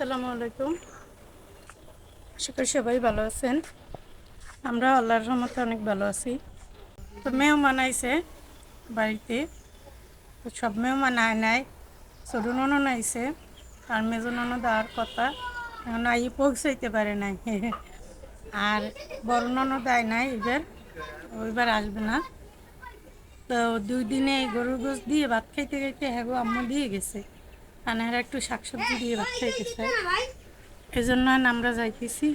আসসালামু আলাইকুম। আশা করি সবাই ভালো আছেন। আমরা আল্লাহর রহমতে অনেক ভালো আছি। তো মেহমান আইছে বাড়িতে। তো সব মেহমান আয় নাই। ছোট ননদ আইছে। আর মেজো আর কথা। এখন আই পৌঁছাইতে পারে নাই। আর বড় ননদ আয় নাই এবার। ওইবার আসবে না। তো দুই দিনে গরুর গোস দিয়ে ভাত খাইতে খাইতে হ্যাগো আম্মু দিয়ে গেছে। আনারা একটু শাকসবজি দিয়ে ভাত খাইতেছে। এই জন্য আমরা যাইতেছি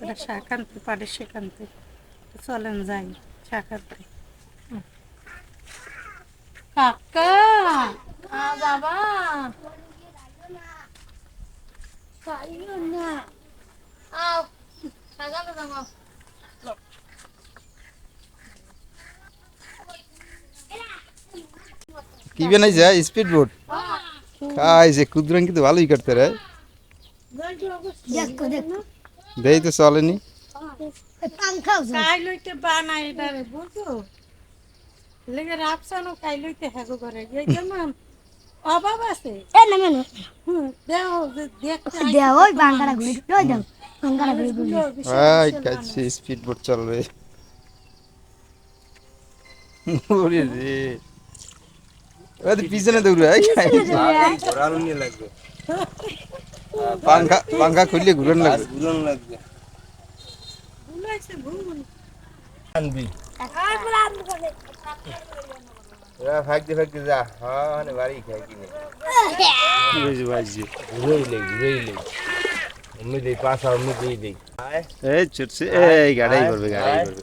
ওরা শাক আনতে পারে সেখানতে চলেন যাই শাক আনতে। কাকা বাবা। আও কি বানাইছে স্পিড বোট? খাইছে ক্ষুদ্রাং কিন্তু ভালোই কাটতে রে। দেখো দেখো। দেই তো চলেনি। জন্য অভাব আছে। মেনো যে স্পিড বোট চলবে। রে ওই পিছনে দৌড়ে আই পাঙ্খা পাঙ্খা খুললে ঘুরন লাগবে। ভুল হয়েছে, ভুল। ফাঁকতে ফাঁকতে যা। হ্যাঁ বাড়ি খাই কিনে ঘুরেই লেগ ঘুরেই লেগ এমনি দেই পাশা এমনি দেই দেই এই ছুটছে এই গাড়াই করবে গাড়াই করবে।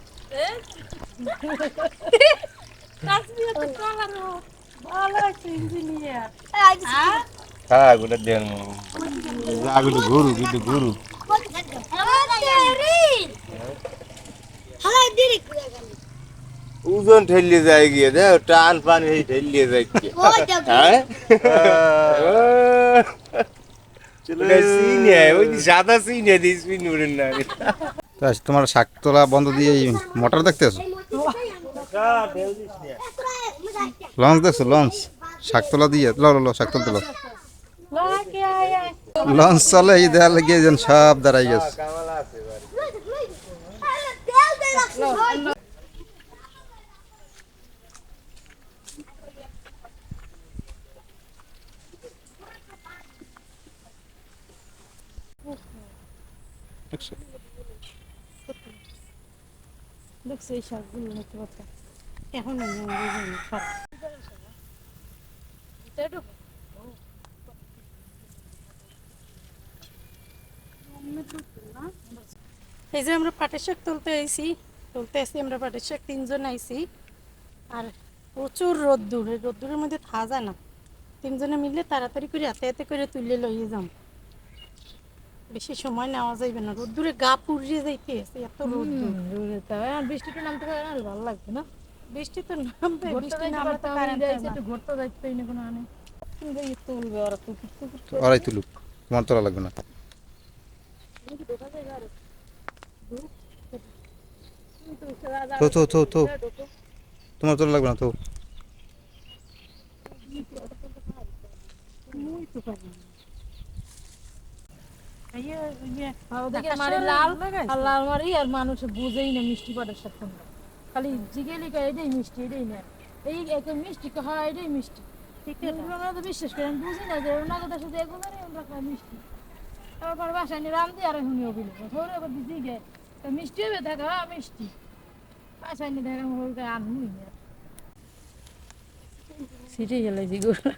গোটা দেন দিরি ওজন ঠেলিয়ে যায় গিয়ে দেখ টান পানি এই ঠেলিয়ে যায় গিয়ে হ্যাঁ সাদা সিনে তোমার শাক তোলা বন্ধ দিয়ে মোটর দেখতেছো লঞ্চ দেখছ, লঞ্চ? শাক তোলা দিয়ে। ল ল ল শাক তুলতে ল লাগে আয় আয় লঞ্চ চলে, এই দেয়াল গিয়ে যেন সব দাঁড়াই গেছে। তেল দেখছ? এই শাকগুলো হতে পারতো এখন বুঝিনি সব এই যে আমরা পাটের শাক তুলতে আইছি তুলতে আসি আমরা পাটের শাক তিনজন আইছি। আর প্রচুর রোদ্দুর এই রোদ্দুরের মধ্যে থাকা যায় না। তিনজনে মিলে তাড়াতাড়ি করে হাতে হাতে করে তুলে লইয়ে যাম। বেশি সময় নেওয়া যাইবে না। রোদ্দুরে গা পুড়িয়ে যাইতে এত রোদ্দুর। বৃষ্টিটা নামতে পারে না ভালো লাগবে না। বৃষ্টি তো নামবে বৃষ্টি নামলে তো কারেন্ট যাইতে একটু ঘুরতে যাইতে না কোনো আনে। কিন্তু এই তুলবে ওরা। ওরাই তুলুক তোমার তোলা লাগবে না। তো তো তো তো তোমার তোলা লাগবে না তো ইয়ে, ইয়ে, লাল আর লাল মারি আর মানুষ বুঝেই না মিষ্টি পাটের সাথে। খালি জিগেলি কা এটাই মিষ্টি এটাই না এই একটা মিষ্টি খাওয়া এটাই মিষ্টি। ঠিক আমরা তো বিশ্বাস করেন বুঝি না যে ওনাদের তো এগুলো নেই আমরা খাই মিষ্টি। তারপর বাসায় নিয়ে রান্ধি আর শুনি অভিনয় ধরে আবার দিদি গে মিষ্টি হবে? দেখা হ্যাঁ মিষ্টি। বাসায় নিয়ে দেখা হলকে আনবই না গেলে যেগুলো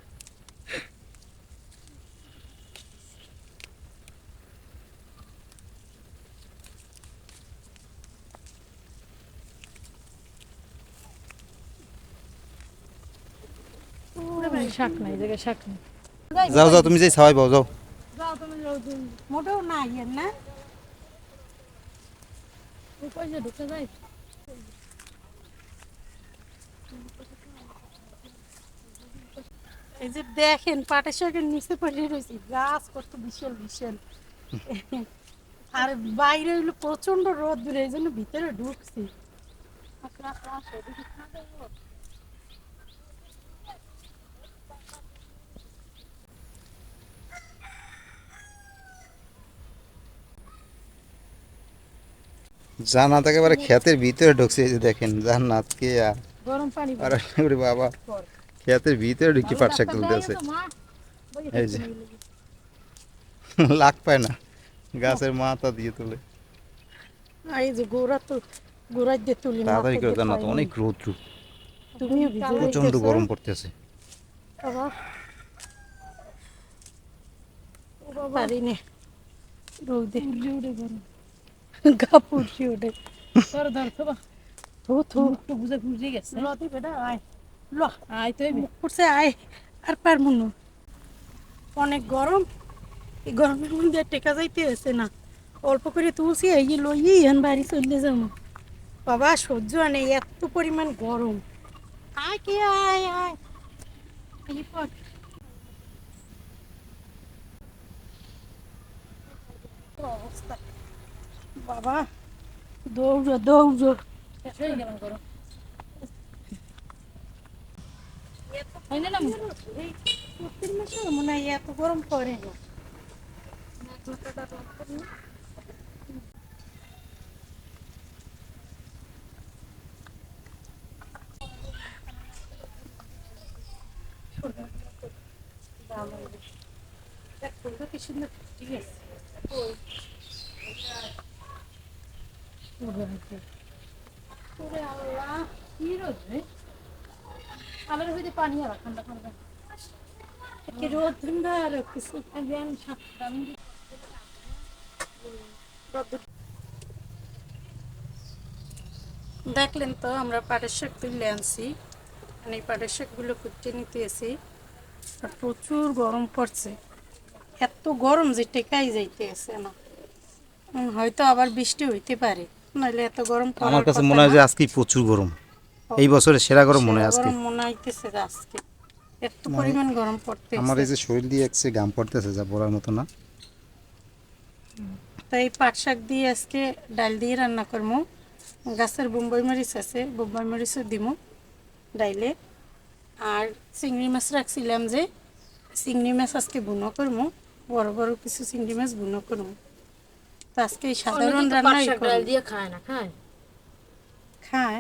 শাক নাই জায়গায় শাক নেই। যাও যাও তুমি যাই সবাই পাও যাও। যাও তুমি মোটেও না? পয়সা ঢুকে যাই। এই যে দেখেন পাটের শাকের নিচে পড়ে রয়েছি গাছ কত বিশাল বিশাল। আর বাইরে হইল প্রচণ্ড রোদ দূরে এই জন্য ভিতরে ঢুকছি। জান্নাত একেবারে ক্ষেতের ভিতরে ঢুকছে এই যে দেখেন জান্নাত কে আর? গরম পানি আর ওরে বাবা ক্ষেতের ভিতরে ঢুকি পাট শাক তুলতেছে। এই যে। লাগ পায় না গাছের মাথা দিয়ে তুলে। এই যে গোড়া তো গোড়া দিয়ে তুলি তাড়াতাড়ি করে জান্নাত অনেক রৌদ্র। তুমিও ভিজে প্রচণ্ড গরম পড়তেছে। বাবা। পারি নে। রোদে। গা ওঠে ধর ধর তো বা থু থু। তো বুঝে গেছে। লতি বেটা আয়। ল। আই তো মুখ আয়। আর পারব না। অনেক গরম। এই গরমের মধ্যে টেকা যাইতে হয়েছে না। অল্প করে তুলছি এই যে লইয়ে এখন বাড়ি চলে যাব। বাবা সহ্য হয় না এত পরিমাণ গরম। আয় কে আয় আয়। অবস্থা? বাবা দৌড়ো দৌড়ো। মনে হয় এত গরম পড়ে। না কি সুন্দর ফুটে গেছে। ওরে আল্লাহ কি রোদ রে দেখলেন তো, আমরা পাটের শাক তুলে আনছি। মানে পাটের শাকগুলো নিতে এসি আর প্রচুর গরম পড়ছে। এত গরম যে টেকাই যাইতে আছে না হয়তো আবার বৃষ্টি হইতে পারে। এত গরম আমার কাছে মনে হয় যে আজকে প্রচুর গরম। এই বছরের সেরা গরম মনে হয় আজকে। মনে হইতেছে আজকে। এত পরিমাণ গরম পড়তে আমার এই যে শরীর দিয়ে একসে গাম পড়তেছে যা বলার মতো না। তাই পাট শাক দিয়ে আজকে ডাল দিয়ে রান্না করব গাছের বোম্বাই মরিচ আছে বোম্বাই মরিচও দিব ডাইলে। আর চিংড়ি মাছ রাখছিলাম যে চিংড়ি মাছ আজকে বুনো করব বড় বড় কিছু চিংড়ি মাছ বুনো করব তো আজকে এই সাধারণ রান্নাই ডাল দিয়ে খায় না খায়? খায়।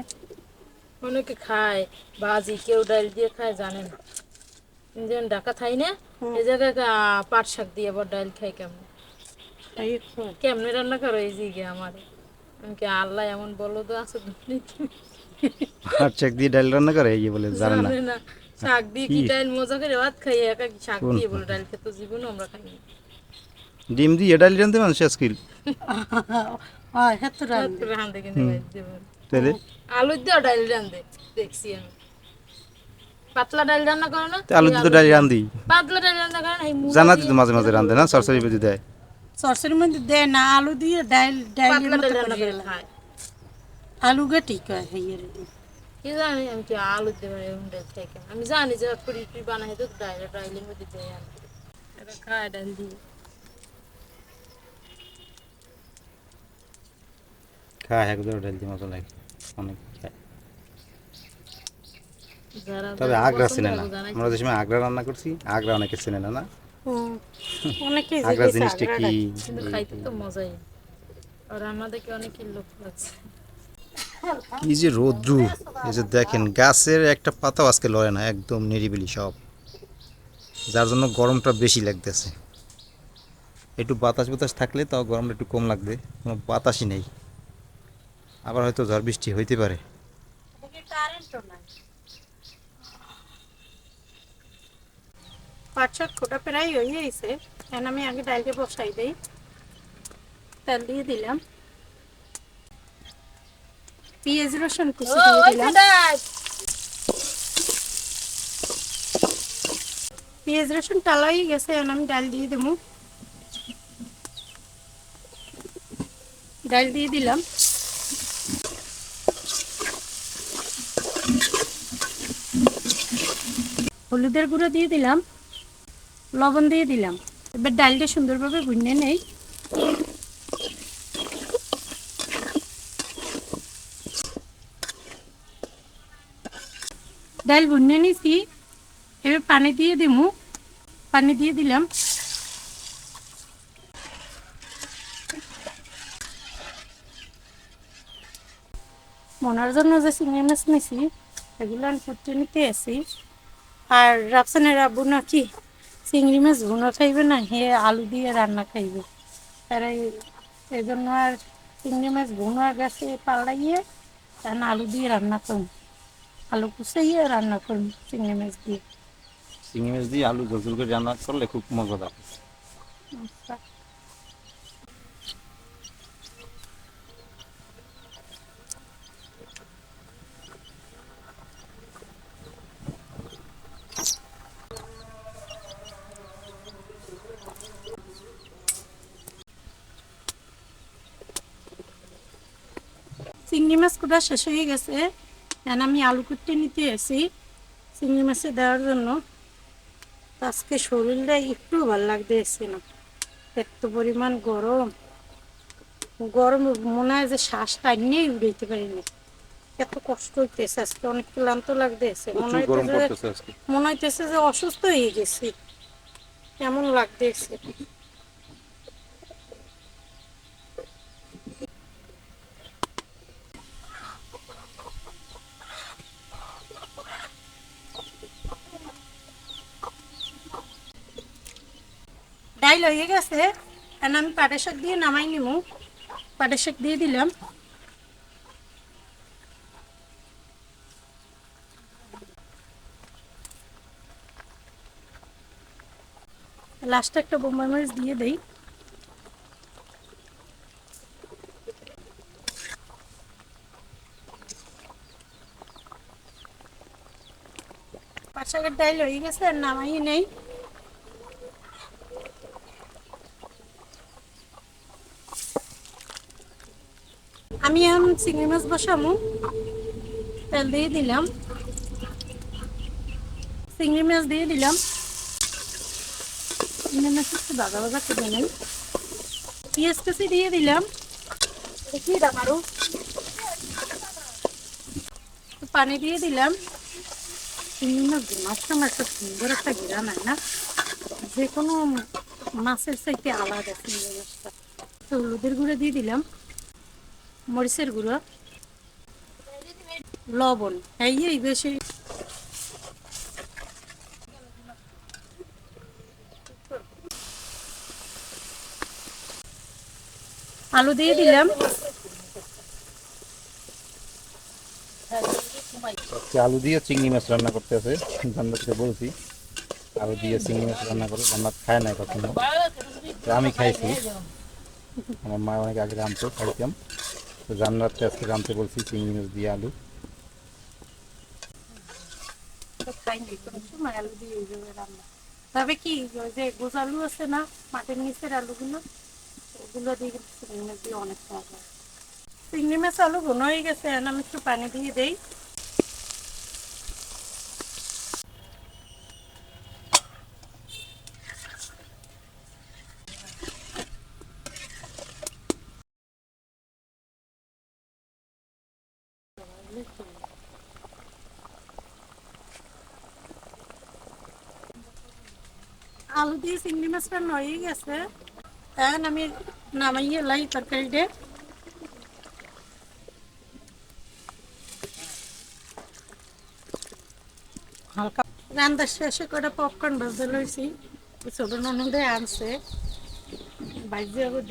অনেকে খায় ভাজি কেউ ডাল দিয়ে খায় জানে না। যেমন ঢাকা থাই না এই জায়গায় পাট শাক দিয়ে আবার ডাল খাই কেমন? খায়। কেমনে রান্না করো এই জিগে আমার? আমি কি আল্লাহ এমন বলো তো আছে। আর চেক দিয়ে ডাল রান্না করে? এই বলে জানে না। শাক দিয়ে কি? ডাল মজা করে ভাত খাই একা শাক দিয়ে বলে ডাল খেতে জীবনে আমরা খাই ডিম দিয়ে ডাল রানতে মানুষ আজকে আলু দিয়ে ডাল রান্ধে দেখছি আমি। পাতলা ডাল রান্না করে না আলু দিয়ে ডাল রান্ধি পাতলা ডাল রান্না করে না এই মুড়া জানাতে দিয়ে তো মাঝে মাঝে রান্ধে না সরসরি বেজে দেয়? সরষের মধ্যে দেয় না আলু দিয়ে ডাল ডাইলের পাতলা মতো ডাল রান্না করে। করে খায়। আলু গে ঠিক হেয়ের কি জানি আমি কি আলু দেবো এরকম ডাল খাই আমি জানি যে পুরি বানাই তো ডাল ডাইলের মধ্যে দেয় আর খায় ডাল দিয়ে। খায় একদম লাগে অনেক খায়। তবে আগ্রা চেনে না। আমরা যে সময় আগ্রা রান্না করছি আগ্রা অনেকে চেনে না না? আগ্রা জিনিসটা কি? কিন্তু খাইতে তো মজাই। আর রান্না দেখে অনেক লোক লাগছে কি যে রৌদ্রু। এই যে দেখেন গাছের একটা পাতাও আজকে লড়ে না একদম নিরিবিলি সব। যার জন্য গরমটা বেশি লাগতেছে। একটু বাতাস বাতাস থাকলে তাও গরমটা একটু কম লাগবে কোনো বাতাসই নেই। আবার হয়তো ঝড় বৃষ্টি হইতে পারে। প্রায় হয়ে গেছে। এখন আমি আগে ডালকে বসাই দিই। তেল দিয়ে দিলাম। পেঁয়াজ রসুন কুচি দিয়ে দিলাম। পেঁয়াজ রসুন টালাই গেছে এখন আমি ডাল দিয়ে দেবো। ডাল দিয়ে দিলাম। হলুদের গুঁড়ো দিয়ে দিলাম, লবণ দিয়ে দিলাম। এবার ডালটা সুন্দরভাবে ভুনে নেই। ডাল ভুনে নিছি, এবার পানি দিয়ে দিমু। পানি দিয়ে দিলাম। মনার জন্য যে চিংড়ি মাছ নিছি, এগুলো আমি করতে নিতে আসি। আর রাফসানের আব্বু নাকি চিংড়ি মাছ ভুনো খাইবে না হে আলু দিয়ে রান্না খাইবে। তারা এই জন্য আর চিংড়ি মাছ ভুনো গাছে পাল্লাইয়ে তার আলু দিয়ে রান্না করুন। আলু কুচাইয়ে রান্না করুন চিংড়ি মাছ দিয়ে। চিংড়ি মাছ দিয়ে আলু ঝোল করে রান্না করলে খুব মজাদার আচ্ছা। চিংড়ি শেষ হয়ে গেছে। এখন আমি আলু কুটতে নিতে এসি চিংড়ি মাছে দেওয়ার জন্য। আজকে শরীরটা একটু ভালো লাগতেছে না। এত পরিমাণ গরম। গরম মনে হয় যে শ্বাস টাইনেই উড়াইতে পারি না এত কষ্ট হইতেছে আজকে অনেক ক্লান্ত লাগতেছে মনে গরম হইতেছে মনে হইতেছে যে অসুস্থ হয়ে গেছি। এমন লাগতেছে ডাইল হয়ে গেছে এখন আমি পাটের শাক দিয়ে নামাই নিমু। পাটের শাক দিয়ে দিলাম। লাস্টে একটা বোম্বাই মরিচ দিয়ে দেই। পাট শাকের ডাইল হয়ে গেছে আর নামাই নেই আমি এখন চিংড়ি মাছ বসামু তেল দিয়ে দিলাম। চিংড়ি মাছ দিয়ে দিলাম। চিংড়ি মাছ একটু ভাজা ভাজা করে নেই। পেঁয়াজ কুচি দিয়ে দিলাম। কি দাম আরও। পানি দিয়ে দিলাম। চিংড়ি মাছ মাছটা মাছটা সুন্দর একটা ঘিরান হয় না? যে কোনো মাছের চাইতে আলাদা চিংড়ি মাছটা। তো হলুদের গুঁড়ো দিয়ে দিলাম। মরিচের গুঁড়ো, লবণ, এই বেশি আলু দিয়ে দিলাম। আলু দিয়ে চিংড়ি মাছ রান্না করতে আছে, জান্নাতকে বলছি। আলু দিয়ে চিংড়ি মাছ রান্না করে, জান্নাত খায় না কখনো। আমি খাইছি। আমার মা অনেক আগে রাঁধতো খাইতাম। তো জান্নাতকে আজকে রাঁধতে বলছি, চিংড়ি মাছ দিয়ে আলু। রান্না। তবে কি, ওই যে গোজ আলু আছে না মাটির নিচের আলুগুলো, ওগুলো দিয়ে কিন্তু চিংড়ি মাছ দিয়ে অনেক মজা। চিংড়ি মাছ আলু ঘন হয়ে গেছে আমি একটু পানি দিয়ে দেই। আলু দিয়ে চিংড়ি মাছটা নড়িয়ে গেছে। এখন আমি নামাইয়ে লাই তরকারিটা হালকা রান্দার শেষে করে পপকর্ন ভাজতে লইছি ছোট ননদে আনছে। বাইরে আবার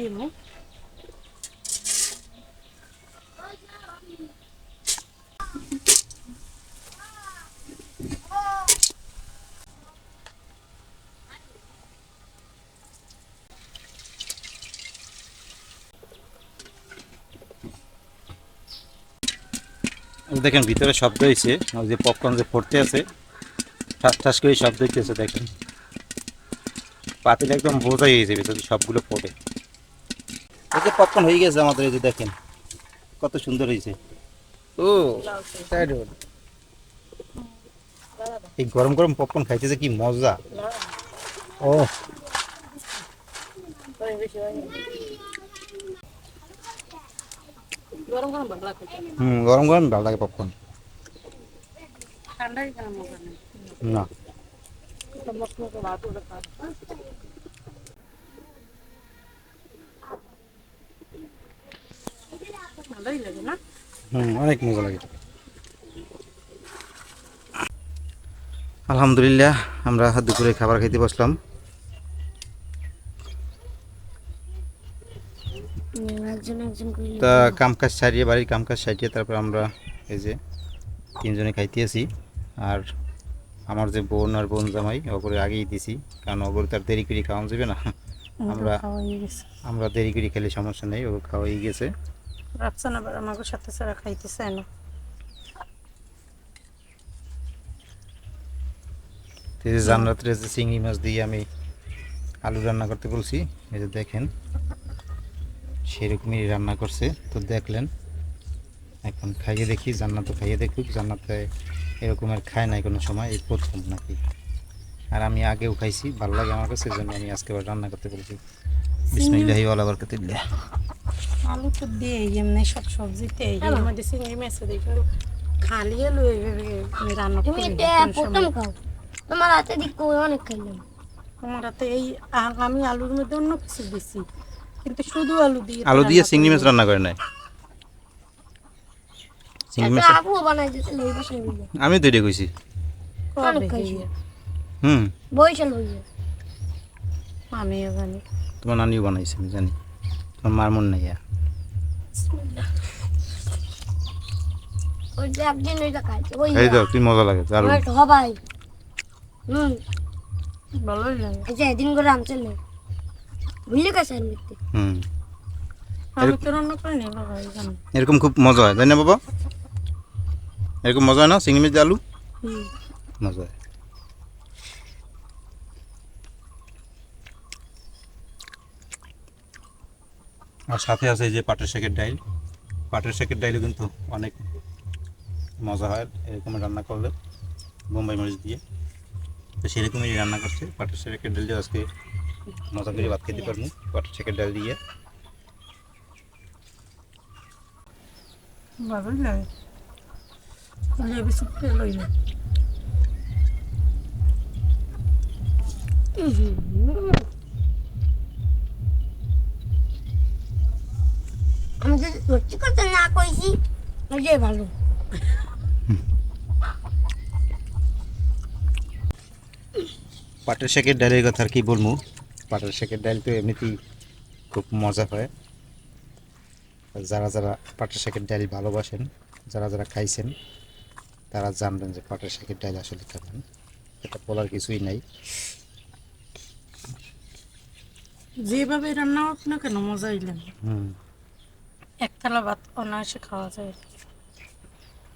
দেখেন ভিতরে শব্দ হয়েছে ওই যে পপকর্ন যে পড়তে আছে ঠাস ঠাস করে শব্দ হইতেছে দেখেন। পাতিল একদম বোঝাই হয়ে যাবে যদি সবগুলো পড়ে এই যে পপকর্ন হয়ে গেছে আমাদের এই যে দেখেন কত সুন্দর হয়েছে ও এই গরম গরম পপকর্ন খাইতেছে কি মজা? ও। গরম গরম ভালো লাগে। হুম গরম গরম ভালো লাগে পপকর্ন ঠান্ডাই না। হুম অনেক মজা লাগে। আলহামদুলিল্লাহ আমরা দুপুরে খাবার খেতে বসলাম। তা কামকাজ সারিয়ে বাড়ির কামকাজ সারিয়ে তারপর আমরা এই যে তিনজনে খাইতেছি। আর আমার যে বোন আর বোন জামাই ওপরে আগেই দিছি কারণ ওপরে তার দেরি করে খাওয়া যাবে না। আমরা আমরা দেরি করে খেলে সমস্যা নেই ও খাওয়াই গেছে। রাফসান আবার আমাকে সাথে ছাড়া খাইতে চায় না জানরাত্রে যে চিংড়ি মাছ দিয়ে আমি আলু রান্না করতে বলছি এই যে দেখেন। সেরকমই রান্না করছে। তো দেখলেন এখন খাইয়ে দেখি জান্নাত খাইয়ে দেখুক জান্নাতে এরকমের খায় নাই কোনো সময় এই প্রথম নাকি। আর আমি আগেও খাইছি ভালো লাগে আমার কাছে জন্য আমি আজকে আবার রান্না করতে বলছি। বিসমিল্লাহি বারাকাতুল্লাহ। আলু তো দেই এমনি সব সবজিতে এর মধ্যে চিংড়ি মাছ দিই কিন্তু খালি আলু এইভাবে আমি রান্না তুমি এটা প্রথম খাও। তোমার হাতে দিক করে অনেক খাইলাম। আমার হাতে এই আমি আলুর মধ্যে অন্য কিছু দিছি। কিন্তু শুধু আলু দিয়ে আলু দিয়ে চিংড়ি মাছ রান্না করে নাই। চিংড়ি মাছ আবু বানাই দিতে লই বসে আমি তো এটা কইছি? হুম। বইশাল হইবে আমিও জানি। তোমার নানিও বানাইছে আমি জানি। তোমার মার মন নাই এই তো কি মজা লাগে দারুণ। ওইটা হবাই। হুম। ভালোই লাগে। এই যে এদিন করে আনছিল ভুলে গেছে হুম। জানো। এরকম খুব মজা হয় তাই না বাবা? এরকম মজা হয় না? চিংড়ি আলু? মজা হয়। আর সাথে আছে যে পাটের শাকের ডাইল। পাটের শাকের ডাইলও কিন্তু অনেক মজা হয় এরকম রান্না করলে বোম্বাই মরিচ দিয়ে। তো সেরকমই রান্না করছে পাটের শাকের ডাল দিয়ে আজকে মজা করে ভাত খেতে পারব। পাটের শাকের ডাল দিয়ে। ভালোই লাগে। আমি যদি সত্যি কথা না কইছি ওইটাই ভালো। পাটের শাকের ডালের কথা আর কি বলব? পাটের শাকের ডাল তো এমনিতেই খুব মজা হয়। যারা যারা পাটের শাকের ডাল ভালোবাসেন যারা যারা খাইছেন তারা জানবেন যে পাটের শাকের ডাল আসলে কেমন। এটা বলার কিছুই নাই। যেভাবে রান্না হোক না কেন লাগে হুম। এক থালা ভাত অনায়াসে খাওয়া যায়।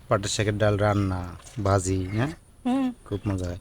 পাটের শাকের ডাল রান্না ভাজি হ্যাঁ? হুম। খুব মজা হয়।